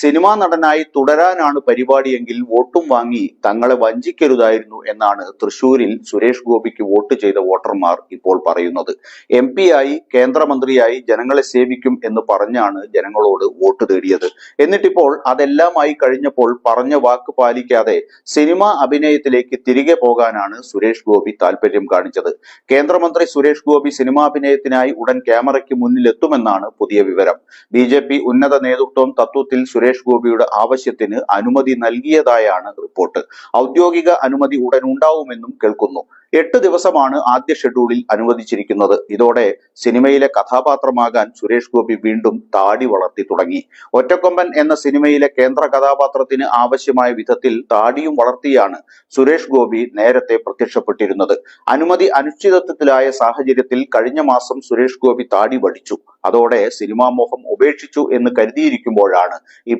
Cinema നടനായി തുടരാനാണ് പരിപാടിയെങ്കിൽ വോട്ടും വാങ്ങി തങ്ങളെ വഞ്ചിക്കരുതായിരുന്നു എന്നാണ് തൃശൂരിൽ സുരേഷ് ഗോപിക്ക് വോട്ട് ചെയ്ത വോട്ടർമാർ ഇപ്പോൾ പറയുന്നത്. എം ആയി കേന്ദ്രമന്ത്രിയായി ജനങ്ങളെ സേവിക്കും എന്ന് പറഞ്ഞാണ് ജനങ്ങളോട് വോട്ട് തേടിയത്. എന്നിട്ടിപ്പോൾ അതെല്ലാമായി കഴിഞ്ഞപ്പോൾ പറഞ്ഞ വാക്ക് പാലിക്കാതെ സിനിമാ അഭിനയത്തിലേക്ക് തിരികെ പോകാനാണ് സുരേഷ് ഗോപി താല്പര്യം കാണിച്ചത്. കേന്ദ്രമന്ത്രി സുരേഷ് ഗോപി സിനിമാഭിനയത്തിനായി ഉടൻ ക്യാമറയ്ക്ക് മുന്നിലെത്തുമെന്നാണ് പുതിയ വിവരം. ബി ഉന്നത നേതൃത്വം തത്വത്തിൽ സുരേഷ് ഗോപിയുടെ ആവശ്യത്തിന് അനുമതി നൽകിയതായാണ് റിപ്പോർട്ട്. ഔദ്യോഗിക അനുമതി ഉടൻ ഉണ്ടാവുമെന്നും കേൾക്കുന്നു. എട്ട് ദിവസമാണ് ആദ്യ ഷെഡ്യൂളിൽ അനുവദിച്ചിരിക്കുന്നത്. ഇതോടെ സിനിമയിലെ കഥാപാത്രമാകാൻ സുരേഷ് ഗോപി വീണ്ടും താടി വളർത്തി തുടങ്ങി. ഒറ്റക്കൊമ്പൻ എന്ന സിനിമയിലെ കേന്ദ്ര കഥാപാത്രത്തിന് ആവശ്യമായ വിധത്തിൽ താടിയും വളർത്തിയാണ് സുരേഷ് ഗോപി നേരത്തെ പ്രത്യക്ഷപ്പെട്ടിരുന്നത്. അനുമതി അനിശ്ചിതത്വത്തിലായ സാഹചര്യത്തിൽ കഴിഞ്ഞ മാസം സുരേഷ് ഗോപി താടി വടിച്ചു. അതോടെ സിനിമാമോഹം ഉപേക്ഷിച്ചു എന്ന് കരുതിയിരിക്കുമ്പോഴാണ് ഇപ്പോൾ